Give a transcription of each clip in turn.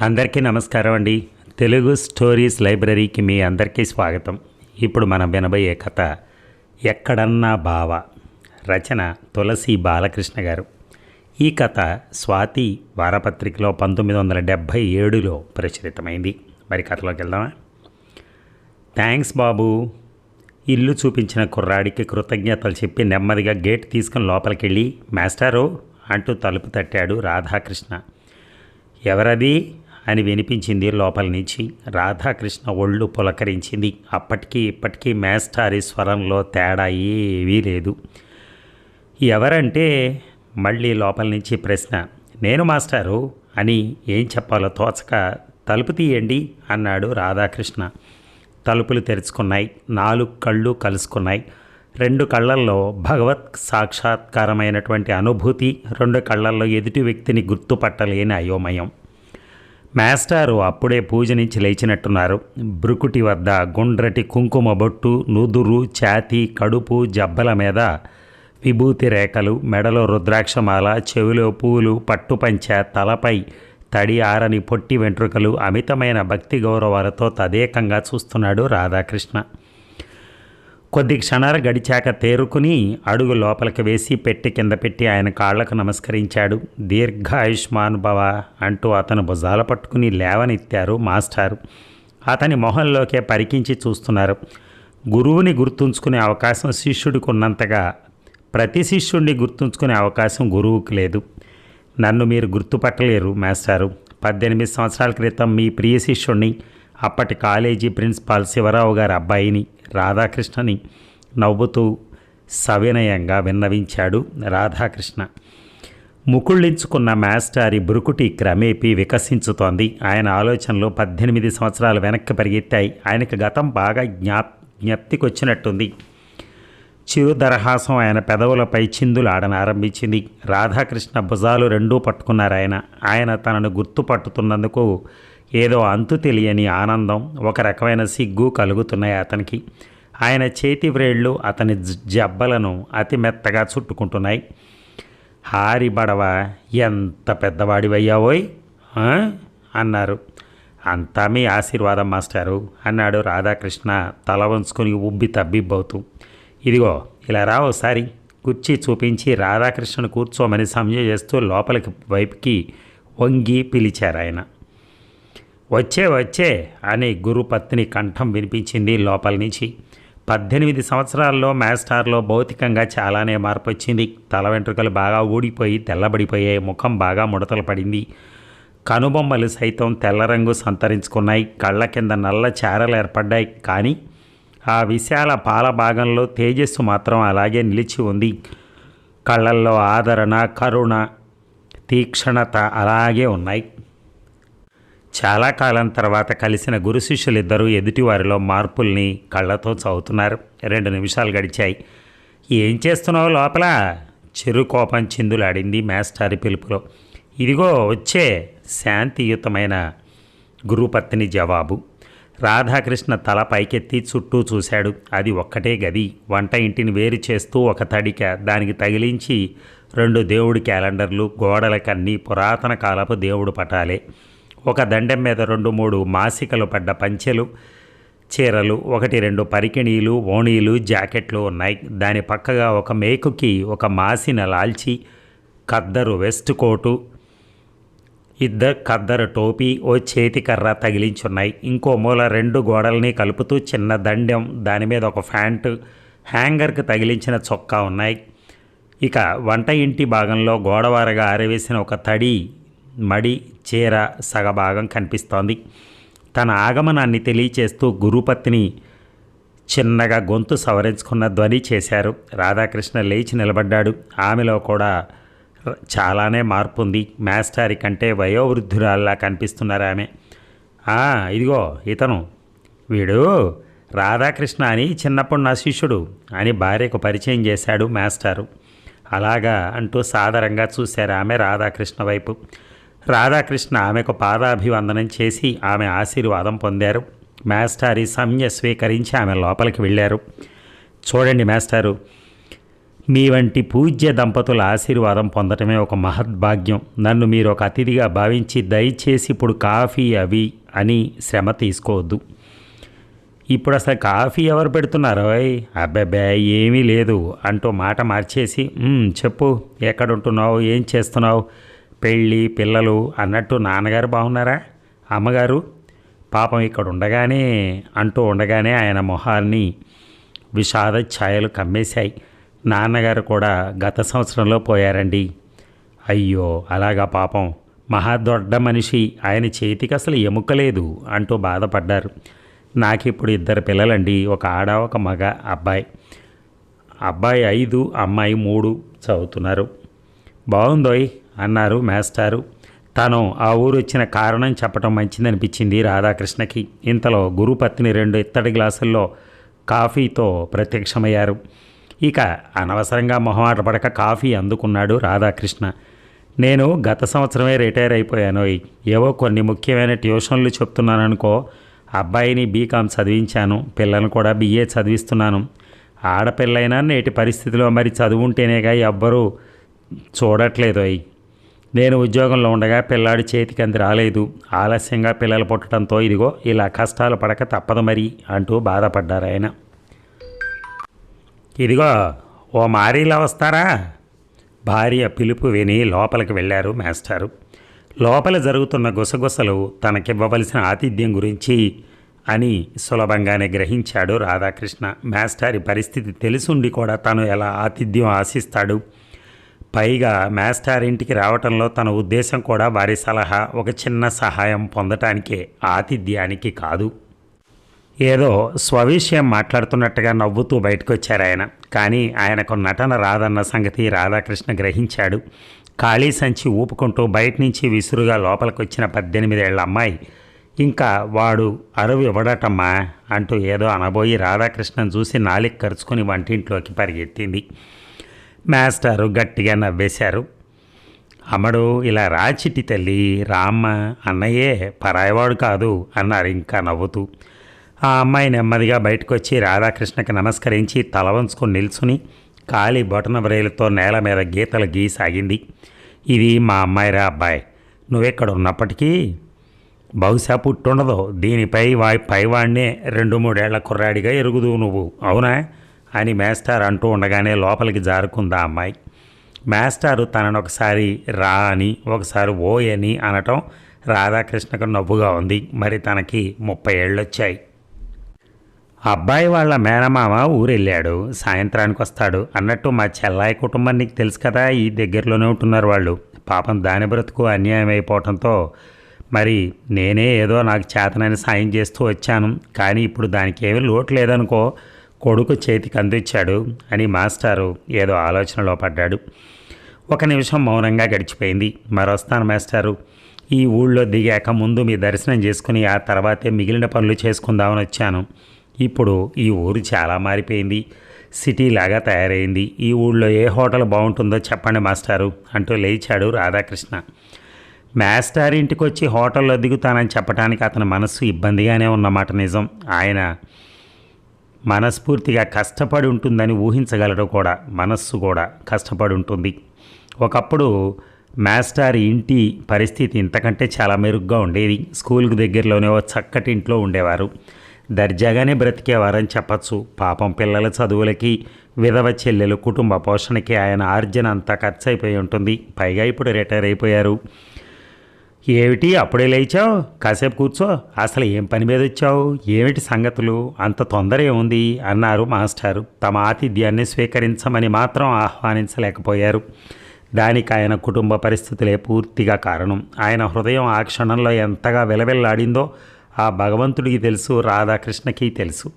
అందరికీ నమస్కారం అండి. తెలుగు స్టోరీస్ లైబ్రరీకి మీ అందరికీ స్వాగతం. ఇప్పుడు మనం వినబోయే కథ ఎక్కడన్నా బావ రచన తులసి బాలకృష్ణ గారు. ఈ కథ స్వాతి వారపత్రికలో పంతొమ్మిది వందల డెబ్భై ఏడులో ప్రచురితమైంది. మరి కథలోకి వెళ్దామా? థ్యాంక్స్ బాబు. ఇల్లు చూపించిన కుర్రాడికి కృతజ్ఞతలు చెప్పి నెమ్మదిగా గేట్ తీసుకుని లోపలికి వెళ్ళి మాస్టారు అంటూ తలుపు తట్టాడు రాధాకృష్ణ. ఎవరది? అని వినిపించింది లోపల నుంచి. రాధాకృష్ణ ఒళ్ళు పులకరించింది. అప్పటికీ ఇప్పటికీ మేస్టారి స్వరంలో తేడా ఏవీ లేదు. ఎవరంటే మళ్ళీ లోపల నుంచి ప్రశ్న. నేను మాస్టారు? అని ఏం చెప్పాలో తోచక తలుపు తీయండి అన్నాడు రాధాకృష్ణ. తలుపులు తెరుచుకున్నాయి. నాలుగు కళ్ళు కలుసుకున్నాయి. రెండు కళ్ళల్లో భగవత్ సాక్షాత్కారమైనటువంటి అనుభూతి రెండు కళ్ళల్లో ఎదుటి వ్యక్తిని గుర్తుపట్టలేని అయోమయం. మాస్టారు అప్పుడే పూజ నుంచి లేచినట్టున్నారు. బ్రుకుటి వద్ద గుండ్రటి కుంకుమ బొట్టు నుదురు ఛాతి కడుపు జబ్బల మీద విభూతి రేఖలు మెడలో రుద్రాక్షమాల చెవిలో పూలు పట్టుపంచ తలపై తడి ఆరని పొట్టి వెంట్రుకలు అమితమైన భక్తి గౌరవాలతో తదేకంగా చూస్తున్నాడు రాధాకృష్ణ. కొద్ది క్షణాలు గడిచాక తేరుకుని అడుగు లోపలికి వేసి పెట్టి కింద పెట్టి ఆయన కాళ్ళకు నమస్కరించాడు. దీర్ఘాయుష్మాన్ భవ అంటూ అతను భుజాల పట్టుకుని లేవనెత్తారు మాస్టారు. అతని మొహంలోకే పరికించి చూస్తున్నారు. గురువుని గుర్తుంచుకునే అవకాశం శిష్యుడికి ఉన్నంతగా ప్రతి శిష్యుడిని గుర్తుంచుకునే అవకాశం గురువుకి లేదు. నన్ను మీరు గుర్తుపట్టలేరు మాస్టారు. పద్దెనిమిది సంవత్సరాల క్రితం మీ ప్రియ శిష్యుణ్ణి అప్పటి కాలేజీ ప్రిన్సిపాల్ శివరావు గారి అబ్బాయిని రాధాకృష్ణని నవ్వుతూ సవినయంగా విన్నవించాడు రాధాకృష్ణ. ముకుళ్ళించుకున్న మాస్టారి బురుకుటి క్రమేపీ వికసించుతోంది. ఆయన ఆలోచనలు పద్దెనిమిది సంవత్సరాలు వెనక్కి పరిగెత్తాయి. ఆయనకు గతం బాగా జ్ఞా జ్ఞప్తికొచ్చినట్టుంది. చిరు దరహాసం ఆయన పెదవులపై చిందులు ఆడనారంభించింది రాధాకృష్ణ భుజాలు రెండూ పట్టుకున్నారు ఆయన. ఆయన తనను గుర్తుపట్టుతున్నందుకు ఏదో అంతు తెలియని ఆనందం ఒక రకమైన సిగ్గు కలుగుతున్నాయి అతనికి. ఆయన చేతి వ్రేళ్ళు అతని జ- జబ్బలను అతి మెత్తగా చుట్టుకుంటున్నాయి. హారి బడవ ఎంత పెద్దవాడివయ్యావోయ్ అన్నారు. అంతా మీ ఆశీర్వాదం మాస్టారు అన్నాడు రాధాకృష్ణ తల వంచుకొని ఉబ్బి తబ్బిబ్బవుతూ. ఇదిగో ఇలా రా ఒకసారి కుర్చీ చూపించి రాధాకృష్ణను కూర్చోమని సంజయ్ చేస్తూ లోపలికి వైపుకి వంగి పిలిచారు ఆయన వచ్చే వచ్చే అని గురుపత్ని కంఠం వినిపించింది లోపల నుంచి. పద్దెనిమిది సంవత్సరాల్లో మాస్టార్లో భౌతికంగా చాలానే మార్పు వచ్చింది తల వెంట్రుకలు బాగా ఊడిపోయి తెల్లబడిపోయాయి ముఖం బాగా ముడతలు పడింది. కనుబొమ్మలు సైతం తెల్ల రంగు సంతరించుకున్నాయి. కళ్ళ కింద నల్ల చారలు ఏర్పడ్డాయి. కానీ ఆ విశాల పాల భాగంలో తేజస్సు మాత్రం అలాగే నిలిచి ఉంది. కళ్ళల్లో ఆదరణ కరుణ తీక్షణత అలాగే ఉన్నాయి. చాలా కాలం తర్వాత కలిసిన గురు శిష్యులిద్దరూ ఎదుటివారిలో మార్పుల్ని కళ్ళతో చదువుతున్నారు రెండు నిమిషాలు గడిచాయి. ఏం చేస్తున్నావు లోపల? చెరు కోపం చిందులాడింది మేస్టారి పిలుపులో. ఇదిగో వచ్చే శాంతియుతమైన గురుపత్ని జవాబు. రాధాకృష్ణ తల పైకెత్తి చుట్టూ చూశాడు. అది ఒక్కటే గది. వంట ఇంటిని వేరు చేస్తూ ఒక తడిక దానికి తగిలించి రెండు దేవుడి క్యాలెండర్లు గోడలకన్నీ పురాతన కాలపు దేవుడు పటాలే. ఒక దండెం మీద రెండు మూడు మాసికలు పడ్డ పంచెలు చీరలు ఒకటి రెండు పరికిణీలు ఓణీలు జాకెట్లు ఉన్నాయి. దాని పక్కగా ఒక మేకుకి ఒక మాసిన లాల్చి కద్దరు వెస్ట్ కోటు ఇద్దరు కద్దరు టోపీ ఓ చేతి కర్ర తగిలించున్నాయి. ఇంకో మూల రెండు గోడల్ని కలుపుతూ చిన్న దండెం దాని మీద ఒక ఫ్యాంటు హ్యాంగర్కి తగిలించిన చొక్కా ఉన్నాయి. ఇక వంట ఇంటి భాగంలో గోడవారగా ఆరవేసిన ఒక తడి మడి చీర సగభాగం కనిపిస్తోంది. తన ఆగమనాన్ని తెలియచేస్తూ గురుపత్ని చిన్నగా గొంతు సవరించుకున్న ధ్వని చేశారు. రాధాకృష్ణ లేచి నిలబడ్డాడు. ఆమెలో కూడా చాలానే మార్పు ఉంది మాస్టారి కంటే వయోవృద్ధురాల్లా కనిపిస్తున్నారు ఆమె. ఇదిగో ఇతను. వీడు రాధాకృష్ణ అని చిన్నప్పుడు నా శిష్యుడు అని భార్యకు పరిచయం చేశాడు మాస్టారు. అలాగా అంటూ సాదరంగా చూశారు ఆమె రాధాకృష్ణ వైపు. రాధాకృష్ణ ఆమెకు పాదాభివందనం చేసి ఆమె ఆశీర్వాదం పొందారు. మాస్టారి సంజ్ఞ స్వీకరించి ఆమె లోపలికి వెళ్ళారు. చూడండి మాస్టారు మీ వంటి పూజ్య దంపతుల ఆశీర్వాదం పొందటమే ఒక మహద్భాగ్యం నన్ను మీరు ఒక అతిథిగా భావించి దయచేసి ఇప్పుడు కాఫీ అవి అని శ్రమ తీసుకోవద్దు. ఇప్పుడు అసలు కాఫీ ఎవరు పెడుతున్నారు? అబ్బాబ్బే ఏమీ లేదు అంటూ మాట మార్చేసి చెప్పు ఎక్కడ ఉంటున్నావు ఏం చేస్తున్నావు? పెళ్ళి పిల్లలు అన్నట్టు నాన్నగారు బాగున్నారా? అమ్మగారు పాపం ఇక్కడ ఉండగానే అంటూ ఉండగానే ఆయన మొహాన్ని విషాద ఛాయలు కమ్మేశాయి. నాన్నగారు కూడా గత సంవత్సరంలో పోయారండి. అయ్యో అలాగా పాపం. మహా దొడ్డ మనిషి. ఆయన చేతికి అసలు ఎముక లేదు అంటూ బాధపడ్డారు. నాకు ఇప్పుడు ఇద్దరు పిల్లలండి ఒక ఆడ ఒక మగ అబ్బాయి. అబ్బాయి ఐదు అమ్మాయి మూడు చదువుతున్నారు. బాగుందోయ్? అన్నారు మేస్టారు. తను ఆ ఊరు వచ్చిన కారణం చెప్పటం మంచిదనిపించింది రాధాకృష్ణకి. ఇంతలో గురుపత్ని రెండు ఇత్తడి గ్లాసుల్లో కాఫీతో ప్రత్యక్షమయ్యారు. ఇక అనవసరంగా మొహమాట పడక కాఫీ అందుకున్నాడు రాధాకృష్ణ. నేను గత సంవత్సరమే రిటైర్ అయిపోయాను. ఏవో కొన్ని ముఖ్యమైన ట్యూషన్లు చెప్తున్నాననుకో అబ్బాయిని బీకామ్ చదివించాను. పిల్లల్ని కూడా బీఏ చదివిస్తున్నాను. ఆడపిల్లైనా నేటి పరిస్థితిలో మరి చదువుంటేనేగా ఎవ్వరూ చూడట్లేదు అయ్యి నేను ఉద్యోగంలో ఉండగా పిల్లాడి చేతికి అంది రాలేదు. ఆలస్యంగా పిల్లలు పుట్టడంతో ఇదిగో ఇలా కష్టాలు పడక తప్పదు మరి అంటూ బాధపడ్డారు ఆయన. ఇదిగో ఓ మారీలా వస్తారా? భార్య పిలుపు విని లోపలికి వెళ్ళారు మాస్టారు. లోపల జరుగుతున్న గుసగుసలు తనకివ్వవలసిన ఆతిథ్యం గురించి అని సులభంగానే గ్రహించాడు రాధాకృష్ణ. మాస్టారి పరిస్థితి తెలిసుండి కూడా తను ఎలా ఆతిథ్యం ఆశిస్తాడు? పైగా మాస్టార్ ఇంటికి రావటంలో తన ఉద్దేశం కూడా వారి సలహా ఒక చిన్న సహాయం పొందటానికే ఆతిథ్యానికి కాదు. ఏదో స్వవిషయం మాట్లాడుతున్నట్టుగా నవ్వుతూ బయటకు వచ్చారు ఆయన. కానీ ఆయనకు నటన రాదన్న సంగతి రాధాకృష్ణ గ్రహించాడు. ఖాళీ సంచి ఊపుకుంటూ బయట నుంచి విసురుగా లోపలికి వచ్చిన పద్దెనిమిదేళ్ళ అమ్మాయి ఇంకా వాడు అరువు ఇవ్వడటమ్మా అంటూ ఏదో అనబోయి రాధాకృష్ణను చూసి నాలిక్ కరుచుకుని వంటింట్లోకి పరిగెత్తింది. మాస్టారు గట్టిగా నవ్వేశారు. అమ్మడు ఇలా రా చిట్టి తల్లి రామ్మ అన్నయ్యే పరాయవాడు కాదు అన్నారు ఇంకా నవ్వుతూ. ఆ అమ్మాయి నెమ్మదిగా బయటకు వచ్చి రాధాకృష్ణకి నమస్కరించి తల వంచుకొని నిల్చుని కాలి బొటన బ్రేలతో నేల మీద గీతలు గీసాగింది. ఇది మా అమ్మాయిరా అబ్బాయి నువ్వెక్కడ ఉన్నప్పటికీ బహుశా పుట్టుండదు. దీనిపై వాయి పైవాడినే రెండు మూడేళ్ళ కుర్రాడిగా ఎరుగుదు నువ్వు అవునా? అని మేస్టార్ అంటూ ఉండగానే లోపలికి జారుకుందా అమ్మాయి. మేస్టారు తనను ఒకసారి రా అని ఒకసారి ఓ అని అనటం రాధాకృష్ణకు నవ్వుగా ఉంది. మరి తనకి ముప్పై ఏళ్ళు వచ్చాయి అబ్బాయి వాళ్ళ మేనమామ ఊరెళ్ళాడు. సాయంత్రానికి వస్తాడు అన్నట్టు మా చెల్లాయి కుటుంబం నీకు తెలుసు కదా ఈ దగ్గరలోనే ఉంటున్నారు వాళ్ళు. పాపం దాని బ్రతుకు అన్యాయం అయిపోవటంతో మరి నేనే ఏదో నాకు చేతనని సాయం చేస్తూ వచ్చాను. కానీ ఇప్పుడు దానికి ఏమీ లోటు లేదనుకో కొడుకు చేతికి అందించాడు అని మాస్టారు ఏదో ఆలోచనలో పడ్డాడు. ఒక నిమిషం మౌనంగా గడిచిపోయింది. మరొస్తాను మాస్టారు. ఈ ఊళ్ళో దిగాక ముందు మీ దర్శనం చేసుకుని ఆ తర్వాతే మిగిలిన పనులు చేసుకుందామని వచ్చాను. ఇప్పుడు ఈ ఊరు చాలా మారిపోయింది. సిటీ లాగా తయారైంది. ఈ ఊళ్ళో ఏ హోటల్ బాగుంటుందో చెప్పండి మాస్టారు అంటూ లేచాడు రాధాకృష్ణ. మాస్టర్ ఇంటికి వచ్చి హోటల్లో దిగుతానని చెప్పడానికి అతని మనస్సు ఇబ్బందిగానే ఉన్నమాట నిజం. ఆయన మనస్ఫూర్తిగా కష్టపడి ఉంటుందని ఊహించగలడు కూడా మనస్సు కూడా కష్టపడి ఉంటుంది. ఒకప్పుడు మాస్టర్ ఇంటి పరిస్థితి ఇంతకంటే చాలా మెరుగ్గా ఉండేది. స్కూల్కి దగ్గరలోనే ఓ చక్కటి ఇంట్లో ఉండేవారు. దర్జాగానే బ్రతికేవారని చెప్పచ్చు. పాపం పిల్లల చదువులకి విధవ చెల్లెలు కుటుంబ పోషణకి ఆయన ఆర్జన అంతా ఖర్చు అయిపోయి ఉంటుంది. పైగా ఇప్పుడు రిటైర్ అయిపోయారు. ఏమిటి అప్పుడే లేచావు? కాసేపు కూర్చో. అసలు ఏం పని మీద వచ్చావు? ఏమిటి సంగతులు? అంత తొందర ఏముంది అన్నారు మాస్టారు. తమ ఆతిథ్యాన్ని స్వీకరించమని మాత్రం ఆహ్వానించలేకపోయారు. దానికి ఆయన కుటుంబ పరిస్థితులే పూర్తిగా కారణం. ఆయన హృదయం ఆ క్షణంలో ఎంతగా విలవిల్లాడిందో ఆ భగవంతుడికి తెలుసు రాధాకృష్ణకి తెలుసు.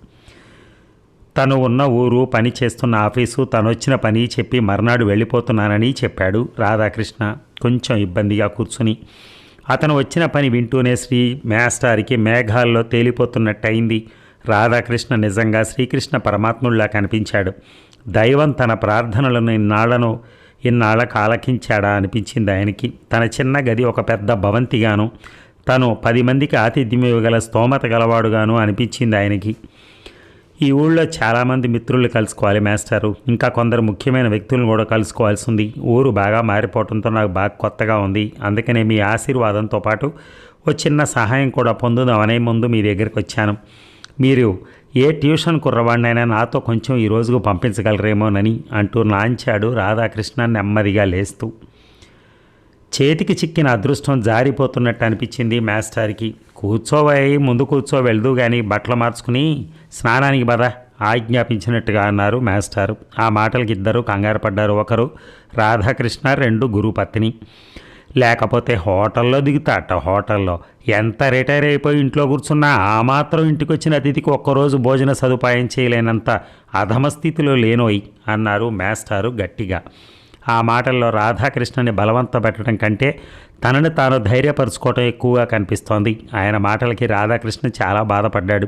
తను ఉన్న ఊరు పని చేస్తున్న ఆఫీసు తను వచ్చిన పని చెప్పి మర్నాడు వెళ్ళిపోతున్నానని చెప్పాడు రాధాకృష్ణ. కొంచెం ఇబ్బందిగా కూర్చుని అతను వచ్చిన పని వింటూనే శ్రీ మేస్టారికి మేఘాల్లో తేలిపోతున్నట్టయింది. రాధాకృష్ణ నిజంగా శ్రీకృష్ణ పరమాత్ముడిలా కనిపించాడు. దైవం తన ప్రార్థనలను ఇన్నాళ్ళను ఇన్నాళ్ళ ఆలకించాడా అనిపించింది ఆయనకి. తన చిన్న గది ఒక పెద్ద భవంతిగాను తను పది మందికి ఆతిథ్యం ఇవ్వగల స్తోమత గలవాడుగాను అనిపించింది ఆయనకి. ఈ ఊళ్ళో చాలామంది మిత్రులు కలుసుకోవాలి మేస్టారు. ఇంకా కొందరు ముఖ్యమైన వ్యక్తులను కూడా కలుసుకోవాల్సి ఉంది. ఊరు బాగా మారిపోవడంతో నాకు బాగా కొత్తగా ఉంది. అందుకనే మీ ఆశీర్వాదంతో పాటు ఓ చిన్న సహాయం కూడా పొందుదామనే ముందు మీ దగ్గరికి వచ్చాను. మీరు ఏ ట్యూషన్ కుర్రవాడినైనా నాతో కొంచెం ఈ రోజుకు పంపించగలరేమోనని అంటూ నాంచాడు రాధాకృష్ణ నెమ్మదిగా లేస్తూ. చేతికి చిక్కిన అదృష్టం జారిపోతున్నట్టు అనిపించింది మాస్టర్కి. కూర్చోవై ముందు కూర్చో వెళ్దు కానీ బట్టలు మార్చుకుని స్నానానికి బద ఆజ్ఞాపించినట్టుగా అన్నారు మాస్టారు. ఆ మాటలకి ఇద్దరు కంగారు పడ్డారు. ఒకరు రాధాకృష్ణ రెండు గురుపత్ని లేకపోతే హోటల్లో దిగుతాట హోటల్లో. ఎంత రిటైర్ అయిపోయి ఇంట్లో కూర్చున్నా ఆ మాత్రం ఇంటికి వచ్చిన అతిథికి ఒక్కరోజు భోజన సదుపాయం చేయలేనంత అధమ స్థితిలో లేనోయి అన్నారు మాస్టారు గట్టిగా. ఆ మాటల్లో రాధాకృష్ణని బలవంతపెట్టడం కంటే తనని తాను ధైర్యపరుచుకోవటం ఎక్కువగా కనిపిస్తోంది. ఆయన మాటలకి రాధాకృష్ణ చాలా బాధపడ్డాడు.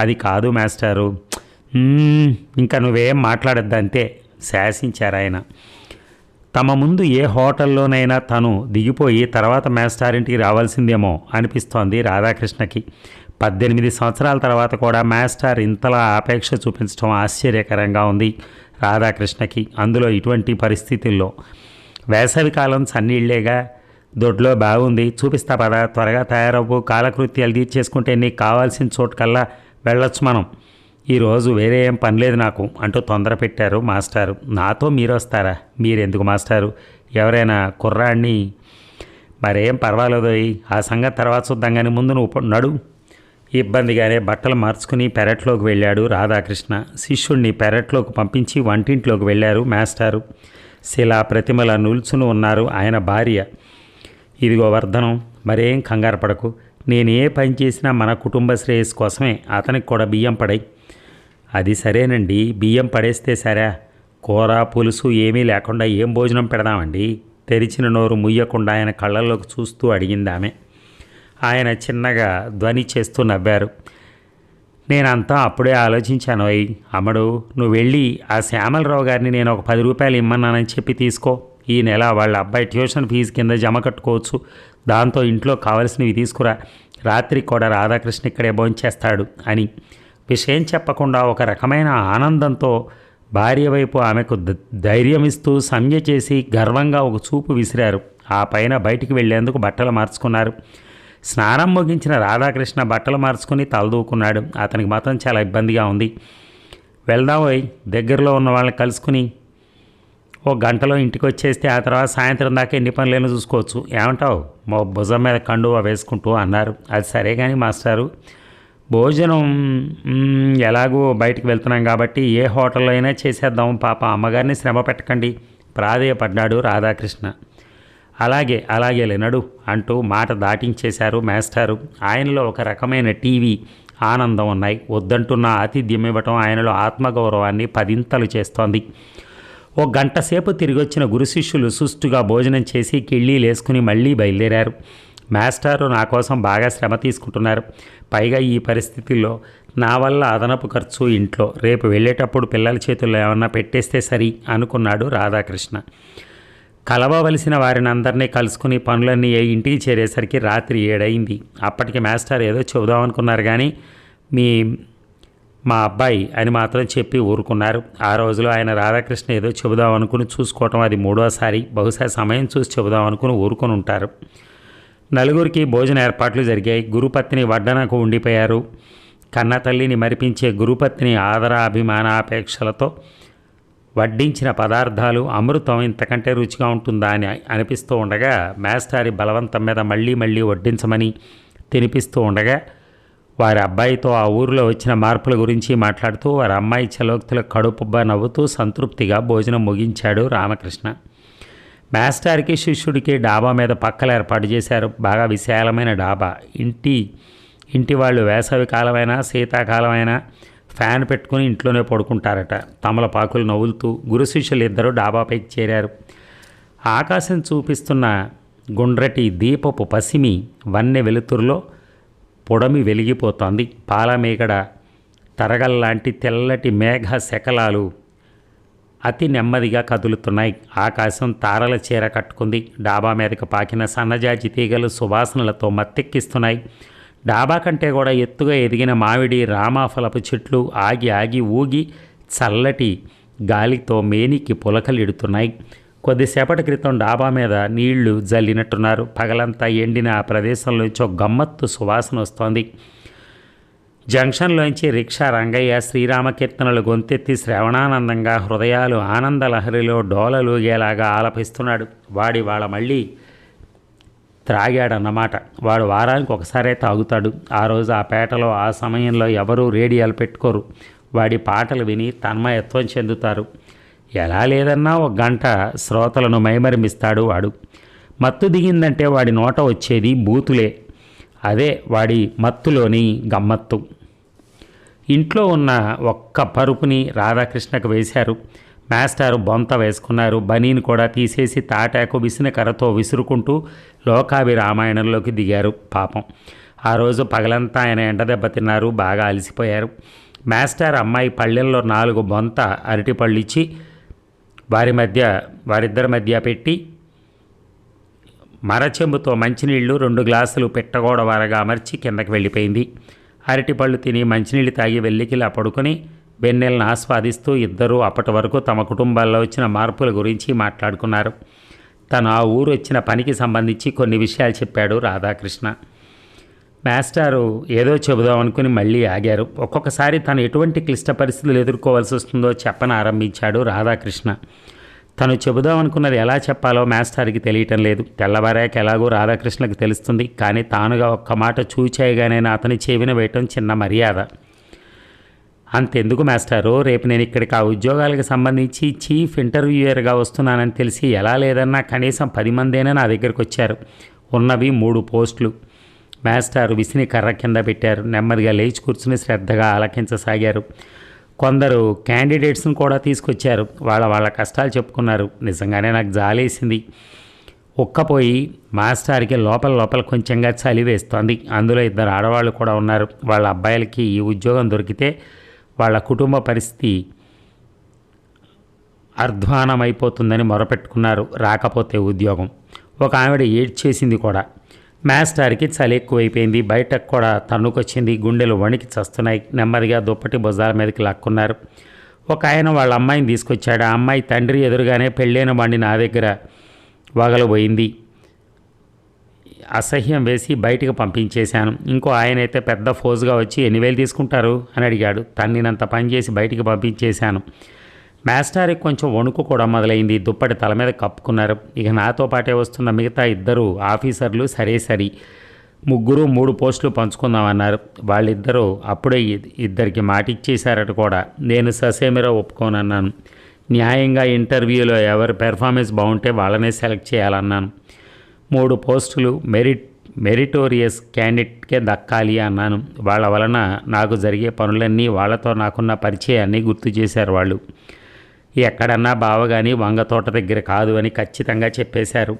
అది కాదు మాస్టారు. ఇంకా నువ్వేం మాట్లాడద్దు అంతే శాసించారు ఆయన. తమ ముందు ఏ హోటల్లోనైనా తను దిగిపోయి తర్వాత మేస్టారింటికి రావాల్సిందేమో అనిపిస్తోంది రాధాకృష్ణకి. పద్దెనిమిది సంవత్సరాల తర్వాత కూడా మేస్టార్ ఇంతలా ఆపేక్ష చూపించడం ఆశ్చర్యకరంగా ఉంది. రాధాకృష్ణకి. అందులో ఇటువంటి పరిస్థితుల్లో వేసవికాలం సన్నీళ్ళేగా దొడ్లో బాగుంది. చూపిస్తా పదా త్వరగా తయారవ్వు. కాలకృత్యాలు తీర్చేసుకుంటే నీకు కావాల్సిన చోటుకల్లా వెళ్ళొచ్చు మనం. ఈరోజు వేరే ఏం పని లేదు నాకు అంటూ తొందర పెట్టారు మాస్టారు. నాతో మీరు వస్తారా మీరెందుకు మాస్టారు? ఎవరైనా కుర్రాడిని? మరేం పర్వాలేదు ఆ సంగతి తర్వాత చూద్దాం కానీ ముందు నువ్వు నడు. ఇబ్బందిగానే బట్టలు మార్చుకుని పెరట్లోకి వెళ్ళాడు రాధాకృష్ణ. శిష్యుణ్ణి పెరట్లోకి పంపించి వంటింట్లోకి వెళ్ళారు మాస్టారు. శిలా ప్రతిమల నిల్చుని ఉన్నారు ఆయన భార్య. ఇదిగో వర్ధనం మరేం కంగారు పడకు. నేను ఏ పని చేసినా మన కుటుంబ శ్రేయస్సు కోసమే అతనికి కూడా బియ్యం పడాయి అది సరేనండి బియ్యం పడేస్తే సరే. కూర పులుసు ఏమీ లేకుండా ఏం భోజనం పెడదామండి? తెరిచిన నోరు ముయ్యకుండా ఆయన కళ్ళల్లోకి చూస్తూ అడిగింది ఆమె ఆయన చిన్నగా ధ్వని చేస్తూ నవ్వారు. నేనంతా అప్పుడే ఆలోచించాను అయ్యి అమ్మడు నువ్వు వెళ్ళి ఆ శ్యామలరావు గారిని నేను ఒక పది రూపాయలు ఇమ్మన్నానని చెప్పి తీసుకో. ఈ నెల వాళ్ళ అబ్బాయి ట్యూషన్ ఫీజు కింద జమ కట్టుకోవచ్చు. దాంతో ఇంట్లో కావలసినవి తీసుకురా. రాత్రి కూడా రాధాకృష్ణ ఇక్కడే భోంచేస్తాడు అని. విషయం చెప్పకుండా ఒక రకమైన ఆనందంతో భార్య వైపు ఆమెకు ద- ధైర్యం ఇస్తూ సంజ చేసి గర్వంగా ఒక చూపు విసిరారు. ఆ పైన బయటికి వెళ్ళేందుకు బట్టలు మార్చుకున్నారు. స్నానం ముగించిన రాధాకృష్ణ బట్టలు మార్చుకుని తలదూకున్నాడు అతనికి మాత్రం చాలా ఇబ్బందిగా ఉంది. వెళ్దాం దగ్గరలో ఉన్న వాళ్ళని కలుసుకుని. ఓ గంటలో ఇంటికి వచ్చేస్తే ఆ తర్వాత సాయంత్రం దాకా ఎన్ని పనులైనా చూసుకోవచ్చు. ఏమంటావు? మా భుజం మీద కండువా వేసుకుంటూ అన్నారు. అది సరే కానీ మాస్టారు. భోజనం ఎలాగూ ఎలాగో బయటికి వెళ్తున్నాం కాబట్టి ఏ హోటల్లో అయినా చేసేద్దాం. పాప అమ్మగారిని శ్రమ పెట్టకండి. ప్రాధేయపడ్డాడు రాధాకృష్ణ. అలాగే అలాగే లేనడు అంటూ మాట దాటించేశారు మాస్టారు. ఆయనలో ఒక రకమైన టీవీ ఆనందం ఉన్నాయి. వద్దంటున్న ఆతిథ్యం ఇవ్వటం ఆయనలో ఆత్మగౌరవాన్ని పదింతలు చేస్తోంది. ఓ గంట సేపు తిరిగి వచ్చిన గురు శిష్యులు సుష్టుగా భోజనం చేసి కిళ్ళీలు లేసుకుని మళ్ళీ బయలుదేరారు. మాస్టారు నా కోసం బాగా శ్రమ తీసుకుంటున్నారు. పైగా ఈ పరిస్థితుల్లో నా వల్ల అదనపు ఖర్చు ఇంట్లో. రేపు వెళ్ళేటప్పుడు పిల్లల చేతుల్లో ఏమన్నా పెట్టేస్తే సరి అనుకున్నాడు రాధాకృష్ణ. కలవవలసిన వారినందరినీ కలుసుకుని పనులన్నీ ఏ ఇంటికి చేరేసరికి రాత్రి ఏడైంది అప్పటికి మాస్టర్ ఏదో చెబుదాం అనుకున్నారు కానీ మీ మా అబ్బాయి అని మాత్రం చెప్పి ఊరుకున్నారు. ఆ రోజులో ఆయన రాధాకృష్ణ ఏదో చెబుదాం అనుకుని చూసుకోవటం అది మూడోసారి. బహుశా సమయం చూసి చెబుదాం అనుకుని ఊరుకొని ఉంటారు. నలుగురికి భోజన ఏర్పాట్లు జరిగాయి. గురుపత్ని వడ్డనకు ఉండిపోయారు. కన్న తల్లిని మరిపించే గురుపత్ని ఆదర అభిమానాపేక్షలతో వడ్డించిన పదార్థాలు అమృతం ఇంతకంటే రుచిగా ఉంటుందా అని అనిపిస్తూ ఉండగా మేస్టారి బలవంతం మీద మళ్ళీ మళ్ళీ వడ్డించమని తినిపిస్తూ ఉండగా వారి అబ్బాయితో ఆ ఊరిలో వచ్చిన మార్పుల గురించి మాట్లాడుతూ వారి అమ్మాయి చలోక్తుల కడుపుబ్బ నవ్వుతూ సంతృప్తిగా భోజనం ముగించాడు రామకృష్ణ. మాస్టార్కి శిష్యుడికి డాబా మీద పక్కలు ఏర్పాటు చేశారు. బాగా విశాలమైన డాబా. ఇంటి ఇంటి వాళ్ళు వేసవి కాలమైనా శీతాకాలమైనా ఫ్యాన్ పెట్టుకుని ఇంట్లోనే పడుకుంటారట. తమలపాకులు నవ్వులుతూ గురు శిష్యులు ఇద్దరు డాబాపైకి చేరారు. ఆకాశం చూపిస్తున్న గుండ్రటి దీపపు పసిమి వన్నె వెలుతురులో పొడమి వెలిగిపోతోంది. పాలమేగడ తరగల్లాంటి తెల్లటి మేఘ శకలాలు అతి నెమ్మదిగా కదులుతున్నాయి. ఆకాశం తారల చీర కట్టుకుంది. డాబా మీదకి పాకిన సన్నజాజి తీగలు సువాసనలతో మత్తెక్కిస్తున్నాయి. డాబా కంటే కూడా ఎత్తుగా ఎదిగిన మామిడి రామాఫలపు చెట్లు ఆగి ఆగి ఊగి చల్లటి గాలితో మేనికి పులకలిడుతున్నాయి కొద్దిసేపటి క్రితం డాబా మీద నీళ్ళు జల్లినట్టున్నారు. పగలంతా ఎండిన ఆ ప్రదేశంలోంచి ఒక గమ్మత్తు సువాసన వస్తోంది. జంక్షన్లోంచి రిక్షా రంగయ్య శ్రీరామకీర్తనలు గొంతెత్తి శ్రవణానందంగా హృదయాలు ఆనందలహరిలో డోలలుగేలాగా ఆలపిస్తున్నాడు. వాడి వాళ్ళ మళ్ళీ త్రాగాడన్నమాట. వాడు వారానికి ఒకసారే తాగుతాడు. ఆ రోజు ఆ పేటలో ఆ సమయంలో ఎవరూ రేడియోలు పెట్టుకోరు. వాడి పాటలు విని తన్మయత్వం చెందుతారు. ఎలా లేదన్నా ఒక గంట శ్రోతలను మైమరిమిస్తాడు వాడు. మత్తు దిగిందంటే వాడి నోట వచ్చేది బూతులే. అదే వాడి మత్తులోని గమ్మత్తు. ఇంట్లో ఉన్న ఒక్క పరుపుని రాధాకృష్ణకు వేశారు. మాస్టారు బొంత వేసుకున్నారు. బనీని కూడా తీసేసి తాటాకు విసిన కర్రతో విసురుకుంటూ లోకాభి రామాయణంలోకి దిగారు పాపం. ఆ రోజు పగలంతా ఆయన ఎండదెబ్బ తిన్నారు బాగా అలసిపోయారు. మాస్టర్ అమ్మాయి పళ్ళెల్లో నాలుగు బొంత అరటిపళ్ళు ఇచ్చి వారి మధ్య వారిద్దరి మధ్య పెట్టి మరచెంబుతో మంచినీళ్ళు రెండు గ్లాసులు పెట్టగోడ వారగా అమర్చి కిందకి వెళ్ళిపోయింది. అరటిపళ్ళు తిని మంచినీళ్ళు తాగి వెల్లికిలా పడుకొని వెన్నెలను ఆస్వాదిస్తూ ఇద్దరూ అప్పటి వరకు తమ కుటుంబాల్లో వచ్చిన మార్పుల గురించి మాట్లాడుకున్నారు. తను ఆ ఊరు వచ్చిన పనికి సంబంధించి కొన్ని విషయాలు చెప్పాడు రాధాకృష్ణ. మాస్టారు ఏదో చెబుదాం అనుకుని మళ్ళీ ఆగారు. ఒక్కొక్కసారి తను ఎటువంటి క్లిష్ట పరిస్థితులు ఎదుర్కోవాల్సి వస్తుందో చెప్పన ఆరంభించాడు రాధాకృష్ణ. తను చెబుదాం అనుకున్నది ఎలా చెప్పాలో మాస్టర్కి తెలియటం లేదు. తెల్లవారాక ఎలాగో రాధాకృష్ణకు తెలుస్తుంది. కానీ తానుగా ఒక్క మాట చూచేయగానే అతని చెవిన వేయటం చిన్న మర్యాద. అంతెందుకు మాస్టారు? రేపు నేను ఇక్కడికి ఆ ఉద్యోగాలకు సంబంధించి చీఫ్ ఇంటర్వ్యూయర్గా వస్తున్నానని తెలిసి ఎలా లేదన్నా కనీసం పది మందేనా నా దగ్గరికి వచ్చారు. ఉన్నవి మూడు పోస్టులు. మాస్టారు విసిని కర్ర కింద పెట్టారు. నెమ్మదిగా లేచి కూర్చుని శ్రద్ధగా ఆలకించసాగారు. కొందరు క్యాండిడేట్స్ని కూడా తీసుకొచ్చారు. వాళ్ళ వాళ్ళ కష్టాలు చెప్పుకున్నారు. నిజంగానే నాకు జాలేసింది. ఒక్కపోయి మాస్టర్కి లోపల లోపల కొంచెంగా చలి వేస్తోంది. అందులో ఇద్దరు ఆడవాళ్ళు కూడా ఉన్నారు. వాళ్ళ అబ్బాయిలకి ఈ ఉద్యోగం దొరికితే వాళ్ళ కుటుంబ పరిస్థితి అర్ధ్వానమైపోతుందని మొరపెట్టుకున్నారు రాకపోతే ఉద్యోగం. ఒక ఆవిడ ఏడ్చేసింది కూడా. మాస్టర్కి చలి ఎక్కువైపోయింది. బయటకు కూడా తన్నుకొచ్చింది. గుండెలు వణికి చస్తున్నాయి. నెమ్మదిగా దుప్పటి భుజాల మీదకి లాక్కున్నారు. ఒక ఆయన వాళ్ళ అమ్మాయిని తీసుకొచ్చాడు. ఆ అమ్మాయి తండ్రి ఎదురుగానే పెళ్ళైన బండి నా దగ్గర వగలబోయింది. అసహ్యం వేసి బయటికి పంపించేశాను. ఇంకో ఆయన అయితే పెద్ద ఫోజుగా వచ్చి ఎన్ని వేలు తీసుకుంటారు? అని అడిగాడు. తన్నినంత పని చేసి బయటికి పంపించేశాను. మాస్టార్కి కొంచెం వణుకు కూడా మొదలైంది. దుప్పటి తల మీద కప్పుకున్నారు. ఇక నాతో పాటే వస్తున్న మిగతా ఇద్దరు ఆఫీసర్లు సరే సరి. ముగ్గురు మూడు పోస్టులు పంచుకుందామన్నారు. వాళ్ళిద్దరూ అప్పుడే ఇద్దరికి మాట ఇచ్చేశారట కూడా. నేను ససేమిరా ఒప్పుకోనన్నాను. న్యాయంగా ఇంటర్వ్యూలో ఎవరి పెర్ఫార్మెన్స్ బాగుంటే వాళ్ళనే సెలెక్ట్ చేయాలన్నాను. మూడు పోస్టులు మెరిట్ మెరిటోరియస్ క్యాండిడేట్కే దక్కాలి అన్నాను. వాళ్ళ వలన నాకు జరిగే పనులన్నీ వాళ్ళతో నాకున్న పరిచయాన్ని గుర్తు చేశారు వాళ్ళు. ఎక్కడన్నా బావగాని వంగ తోట దగ్గర కాదు అని ఖచ్చితంగా చెప్పేశారు.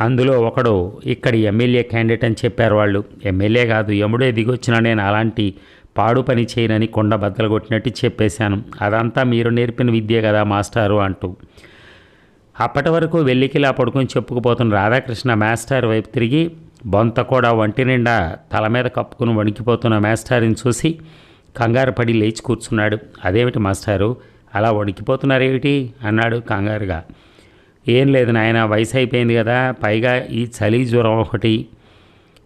అందులో ఒకడు ఇక్కడి ఎమ్మెల్యే క్యాండిడేట్ అని చెప్పారు వాళ్ళు. ఎమ్మెల్యే కాదు ఎముడే దిగొచ్చినా నేను అలాంటి పాడు పని చేయనని కొండ బద్దలు కొట్టినట్టు చెప్పేశాను. అదంతా మీరు నేర్పిన విద్య కదా మాస్టారు అంటూ. అప్పటి వరకు వెల్లికిలా పడుకొని చెప్పుకుపోతున్న రాధాకృష్ణ మాస్టర్ వైపు తిరిగి బొంత కూడా ఒంటి నిండా తల మీద కప్పుకుని వణికిపోతున్న మాస్టారిని చూసి కంగారు పడి లేచి కూర్చున్నాడు. అదేమిటి మాస్టారు? అలా వణికిపోతున్నారేమిటి? అన్నాడు కంగారుగా. ఏం లేదు నాయన వయసు అయిపోయింది కదా పైగా ఈ చలి జ్వరం ఒకటి.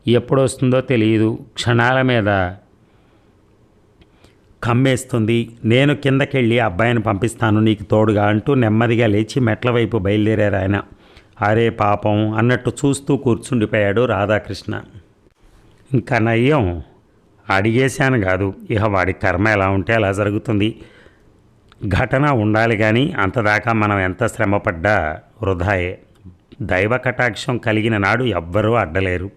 ఎప్పుడు వస్తుందో తెలియదు. క్షణాల మీద కమ్మేస్తుంది. నేను కిందకెళ్ళి అబ్బాయిని పంపిస్తాను నీకు తోడుగా అంటూ నెమ్మదిగా లేచి మెట్ల వైపు బయలుదేరారు ఆయన. అరే పాపం అన్నట్టు చూస్తూ కూర్చుండిపోయాడు రాధాకృష్ణ. ఇంకా నయ్యం అడిగేశాను కాదు. ఇహ వాడి కర్మ ఎలా ఉంటే అలా జరుగుతుంది. ఘటన ఉండాలి కానీ అంతదాకా మనం ఎంత శ్రమపడ్డా వృధాయే. దైవ కటాక్షం కలిగిన నాడు ఎవ్వరూ అడ్డలేరు.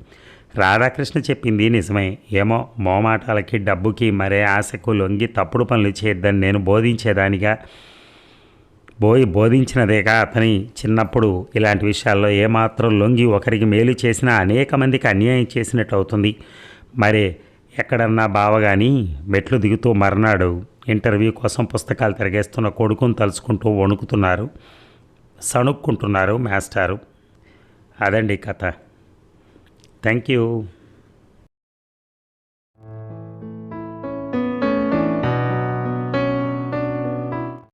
రాధాకృష్ణ చెప్పింది నిజమే. ఏమో మోమాటాలకి డబ్బుకి మరే ఆశకు లొంగి తప్పుడు పనులు చేయొద్దని నేను బోధించేదానిగా. బోయి బోధించినదేగా అతని చిన్నప్పుడు ఇలాంటి విషయాల్లో ఏమాత్రం లొంగి ఒకరికి మేలు చేసినా అనేక మందికి అన్యాయం చేసినట్టు అవుతుంది. మరే ఎక్కడన్నా బావగాని మెట్లు దిగుతూ మర్నాడు ఇంటర్వ్యూ కోసం పుస్తకాలు తిరగేస్తున్న కొడుకును తలుచుకుంటూ వణుకుతున్నారు సణుక్కుంటున్నారు మాస్టారు. అదండి కథ. Thank you.